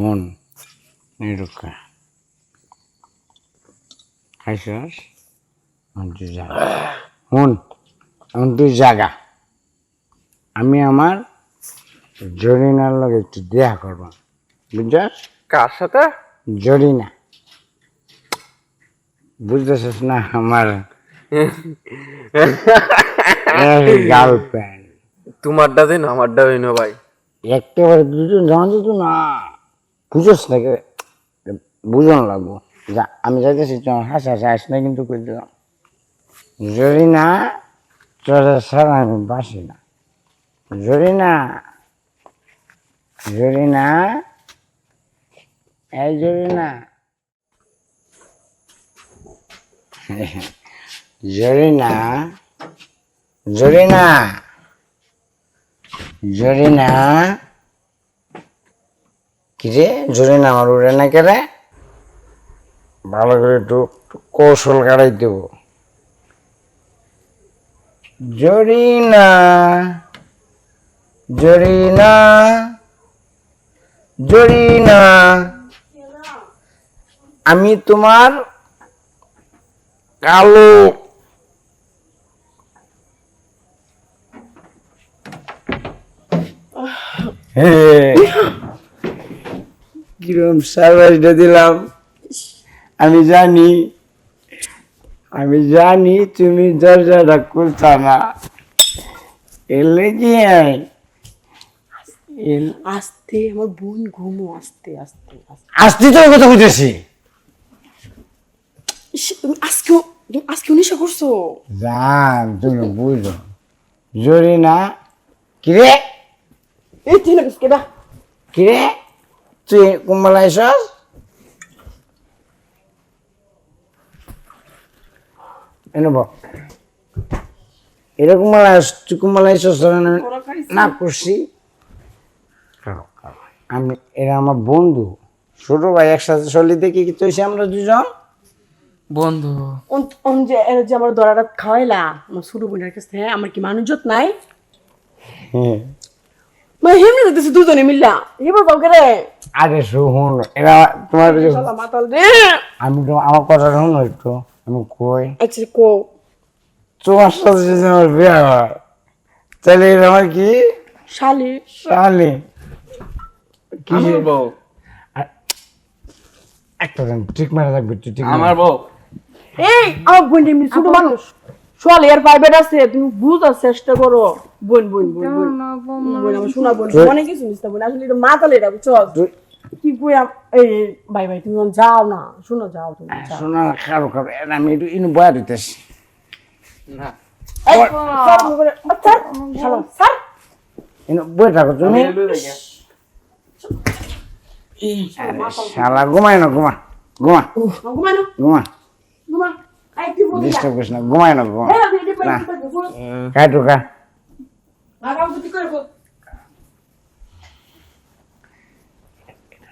হন নিরুকা খাইছস তুই জাগা হন এখন তুই জাগা আমি আমার জরিনার লগে একটু দেখা করব। বুঝছস? কার সাথে? জরিনা। বুঝতেছিস না আমার গার্লফ্রেন্ড তোমারটা দিন আমারটা হইন ভাই। একেবারে দুজন জানা যেত না। বুঝোস না বুঝন লাগবো। যা, আমি যাইতেছি তোমার হাসা হাসা আস না কিন্তু করে দিলাম? যদি না চলে ছাড়া আমি বাসি না। যদি না যদি না, এই যদি না যদি না যদি না যদি না কিরে জোরে না আমার উড়ে না কেরে? ভালো করে একটু কৌশল কাটাই দেব। জরিনা জরিনা জরিনা আমি তোমার কালো কিরম সারপ্রাইজটা দিলাম? আমি জানি আমি জানি তুমি দরজাটা খুলতা না। এলে কি আস্তে আমার বোন ঘুমো আস্তে আস্তে আস্তে। কথা বুঝেছি আজকেও নেশা করছ? জান তুমি বুঝো। জরি না। কিরে? এই তুই না কেবা কিরে? তুই কুম্বালা এসস এনে বল এরকম মালা তুই কুম্বালা এসস না করছি। আমি এরা আমার বন্ধু। ছোট ভাই একসাথে চলি দেখি কি তুই আমরা দুজন? বন্ধু। অন- যে এর যে আমার দরাটা খাওয়াইলা আমার ছোট বোনের কাছে হ্যাঁ আমার কি মানুষত নাই? হ্যাঁ। মানে হেমনি দেখতেছি দুজনে মিল্লা। এবার বল করে আরে শুন এরা তোমার মাতাল রে। আমি তো আমার কথা শুনো একটু আমি কই? আচ্ছা কো তোমার সাথে যদি আমার বিয়ে হয় তাহলে এরা আমার কি? শালি। শালি। কি বউ। একটা দিন ঠিক মারা থাকবে তুই ঠিক আমার বউ। এই আমার বোন ছোট মানুষ। সোয়াল এর প্রাইভেট আছে তুমি বুঝার চেষ্টা করো। বোন বোন বোন বোন। বোন আমার শোনা বোন মনে কিছু নিস বোন আসলে এটা মাতাল এটা বুঝছ কি কই এই ভাই ভাই তুমি এখন যাও না। শুনো যাও তুমি। শোনা খারো খারো আমি একটু ইনু বয়া দিতেছি। না। আচ্ছা, শালা, ঘুমাই না ঘুমা ঘুমা। ঘুমায় না, ঘুমা। ঘুমা। ডিস্টার্ব করিস না ঘুমাই না ঘুমা। পাই, না। করে বল।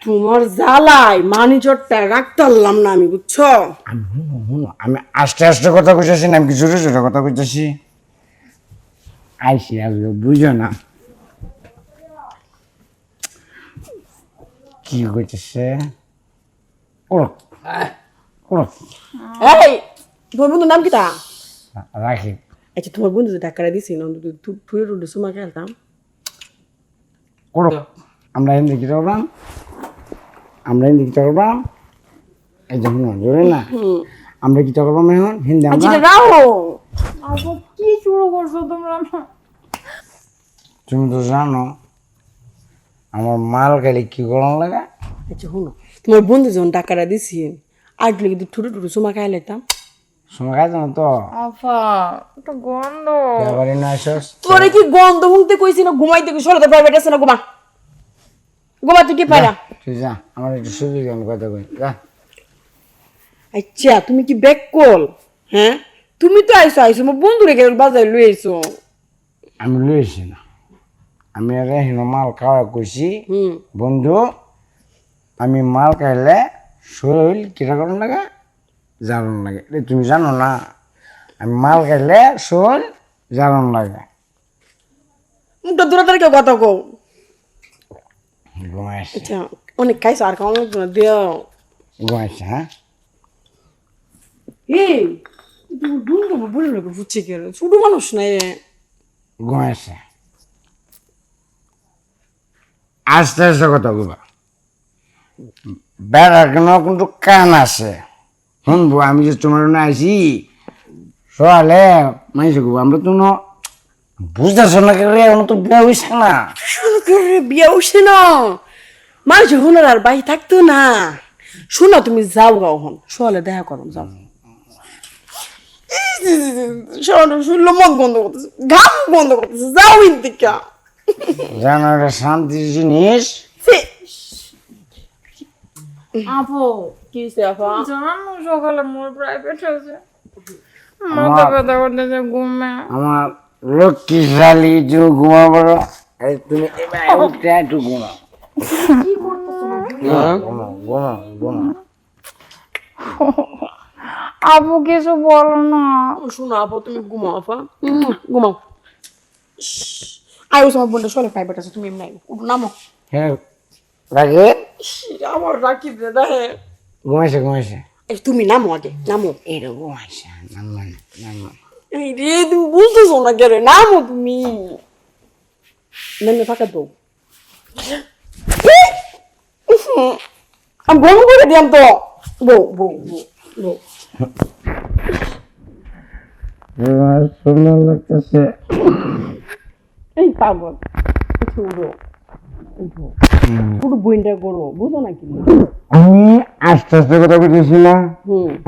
তোমার জ্বালায় মানি চটটা রাখতে পারলাম না আমি বুঝছ? আমি আস্তে আস্তে কথা কইতেছি না আমি কি জোরে জোরে কথা কইতেছি। আইসি আসবে বুঝো না। কি কইতেছে? ওর ওর এই! তোমার বন্ধুর নাম কি তা রাখি আচ্ছা তোমার বন্ধু যে টাকাটা দিছি না থুয়ে টুটে সুমা খেলতাম করো আমরা হিন্দি কি করবাম আমরা হিন্দি কি করবাম এই যে হুনো জোরে না আমরা কি করবাম এখন হিন্দি আমরা কি শুরু করছ তোমরা তুমি তো জানো আমার মাল খালি কি করার লাগে আচ্ছা শুনো তোমার বন্ধু যখন টাকাটা দিছি আর কিন্তু ঠুটে টুটে সুমা খাই লাইতাম সময় খাইতো না তো? আফা এটা গন্ধ। ব্যাপারি না আসস তোরে কি গন্ধ কইছি না? ঘুমাইতে কই সরতে প্রাইভেট আছে না ঘুমা। ঘুমা তুই কি তুই যা আমার একটু সুযোগ আমি কথা কই যা। আচ্ছা তুমি কি ব্যাক কল হ্যাঁ? তুমি তো আইছো আইছো আমার বন্ধু রেখে বাজারে লই আইছো। আমি লইছি না। আমি আরে হিনো মাল খাওয়া কইছি। হুম। বন্ধু আমি মাল খাইলে শরীর করুন লাগে? জানুন লাগে। তুমি জানো না আমি মাল খাইলে শরীর জানুন লাগে। মুখটা দূরে দূরে কেউ কথা ঘুমাইছে আচ্ছা অনেক খাইছো আর খাওয়া লাগবে না দিও। ঘুমাইছে হ্যাঁ? এই তুমি বলে রাখো বুঝছি কে ছোট মানুষ না এ। ঘুমাইছে আস্তে আস্তে কথা বলবা। বেড়ার কেন কিন্তু কান আছে। শুনব আমি যে তোমার না আইছি সকালে মাইছে গো আমরা তো ন- বুঝতেছো না কে এখন তো বিয়া হইছে না। রে, বিয়ে না। মানুষ হুনার আর বাই থাকতো না। শোনো তুমি যাও গাও হন সোয়ালে দেখা করো যাও। শোনো শুনলো মন বন্ধ করতেছে ঘাম বন্ধ করতেছে যাও ইন্দিকা জানো এটা শান্তির জিনিস। আপু কি আপা জানো সকালে মোর প্রাইভেট আছে মাথা ব্যথা করতেছে ঘুমে আমার লক্ষ্মীশালী যে ঘুমাবো তুমি এবার উঠে একটু ঘুমাও আপু কিছু বলো না। শোনো আপা তুমি ঘুমাও আপা উম, ঘুমাও। আয়ুষ আমার বোনটা সোয়ালে প্রাইভেট আছে তুমি এমনি নামো। হ্যাঁ রাখে আমার রাখি দে দেখে। ঘুমাইছে ঘুমাইছে। এই তুমি নামো আগে নামো। এটা ঘুমাইছে নাম্বার নাম্বার এই রে তুমি বুঝতেছো না কে রে নামো তুমি। নেমে ফাঁকা দো আমি গরম করে দিয়াম তো। বউ বউ বউ বউ। সুন্দর লাগতেছে। এই পাগল উঠো। পুরো বইনটা করো বুঝো না কি আমি আস্তে আস্তে কথা বলতেছি না।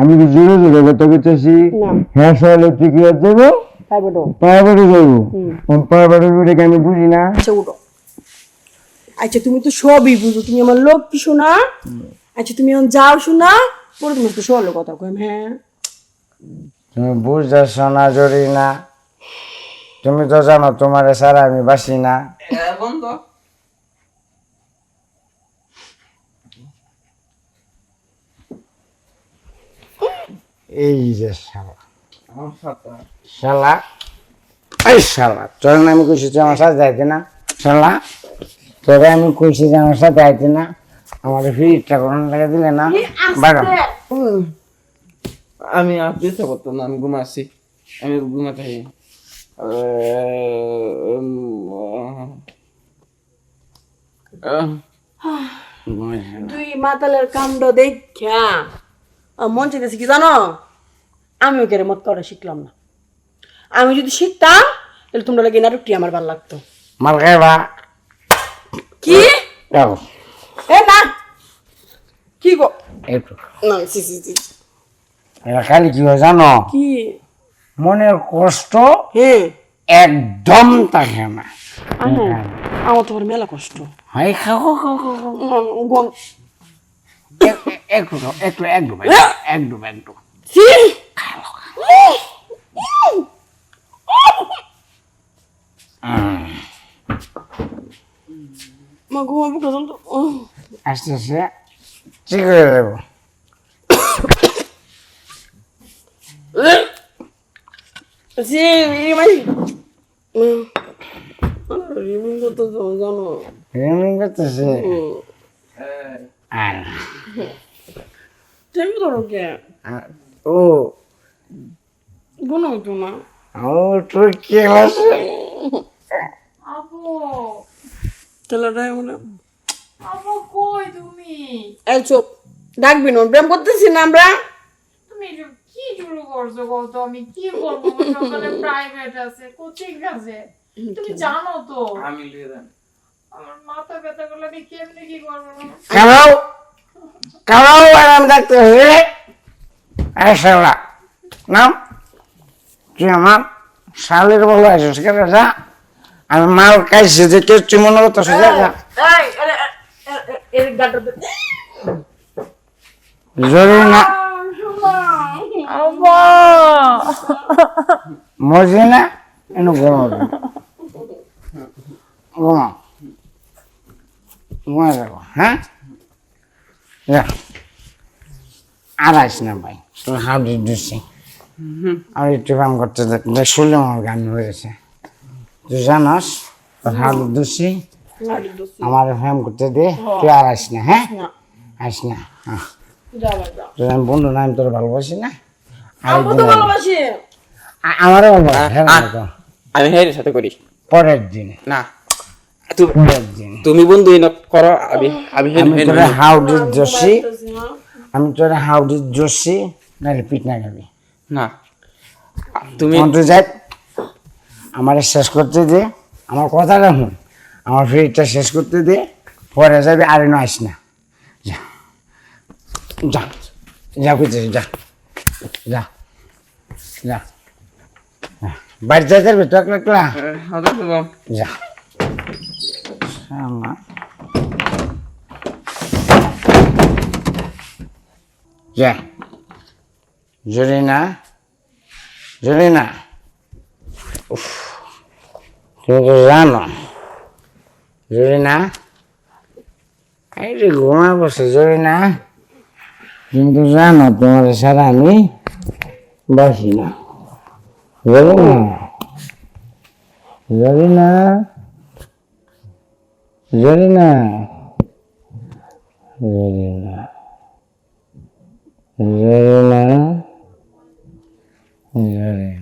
আমি কি জোরে জোরে কথা বলতেছি? হ্যাঁ কি দেবো? যাব আমি বুঝি না? আচ্ছা উঠো। আচ্ছা তুমি তো সবই বুঝো। তুমি আমার লোক কি শোনা। আচ্ছা তুমি এখন যাও শোনা। পরে তুমি একটু শোয়ালো কথা কই হ্যাঁ। তুমি বুঝতেছ না জরি না। তুমি তো জানো তোমার সারা আমি বাসি না। বন্ধ। এই যে শালা। শালা। এই শালা তোর আমি কইছি তুই আমার সাথে যাইতে না। শালা তোরে আমি কইছি যে আমার সাথে আইতে না। আমার ফিরটা করোনা লাগে দিলে না। বাড়াম আমি আর চেষ্টা করতাম না আমি ঘুমাচ্ছি। আমি ঘুমাতে তুই মাতালের কাণ্ড দেখা মন চাইতেছে কি জানো? আমিও কেরে মত করা শিখলাম না। আমি যদি শিখতাম তাহলে তোমরা লাগে নাটকটি আমার ভালো লাগতো। খাইবা কি? এ না। কি গো? একটু না সি সি সি। এটা খালি কি হয় জানো? কি? মনের কষ্ট হ্যাঁ একদম থাকে না। আনো। আমার তোমার মেলা কষ্ট। হয় খাও খাও খাও একটু ভাই, একটু একটু মা ঘুমাবো কেন তো উহ। আস্তে আস্তে ঠিক হয়ে যাব Sí, রিমিং করতে জানো রিমিং করতেছে আর ঠিক ধরো কে আর ও গুণ হইতো না ও তোর কি আছে আপু তেলাটা মনে আপু কই তুমি এই চুপ ডাকবি না ব্যায়াম করতেছি না আমরা তুমি কি শুরু করছ বলতো আমি কি করব সকালে প্রাইভেট আছে কোচিং আছে তুমি জানো তো আমি লিয়ে দেন আমার মাথা ব্যথা করলে আমি কেমনে কি করব কামাও কামাও আর আমি ডাকতে হবে শালা নাম? তুই আমার? শালের বলো আছিস কেন যা? আমি মাল খাইছি যে তুই মনে করতেছ যা যা। জরুরি না। মজি না? এনে ঘুমাও ঘুমাও। ঘুমা যাব হ্যাঁ? আইস না ভাই দিচ্ছি আর একটু কাম করতে দেখ শুনলে আমার গান হয়েছে তুই জানাস তোর দিচ্ছি আমার ফ্যাম করতে দে তুই আর আস না হ্যাঁ? না। আস হ্যাঁ আমি বন্ধু না আমি তোর ভালোবাসি না। আমারও হ্যাঁ না আমি হের সাথে করি। পরের দিন। না তুমি তুমি বন্ধু না করো আমি আমি তোরে হাউডি জোশী। আমি তোরে হাউডি জোশী নাহলে পিট না খাবি না। তুমি যাই আমার শেষ করতে দে। আমার কথাটা শুন আমার ফ্রিজটা শেষ করতে দে। পরে যাবি আর না আস না। যা। যা। যা করতে যা। যা। যা। বাড়ি যাই যাবি তো একলা যা। শালা। যা জরিনা জরিনা উফ, তুমি তো জানো? জরিনা এই যে ঘুমা বসে জরিনা তুমি তো জানো, তোমার সারা আমি বাসি না। Zarina Zarina Zarina Zarina rồi lá rồi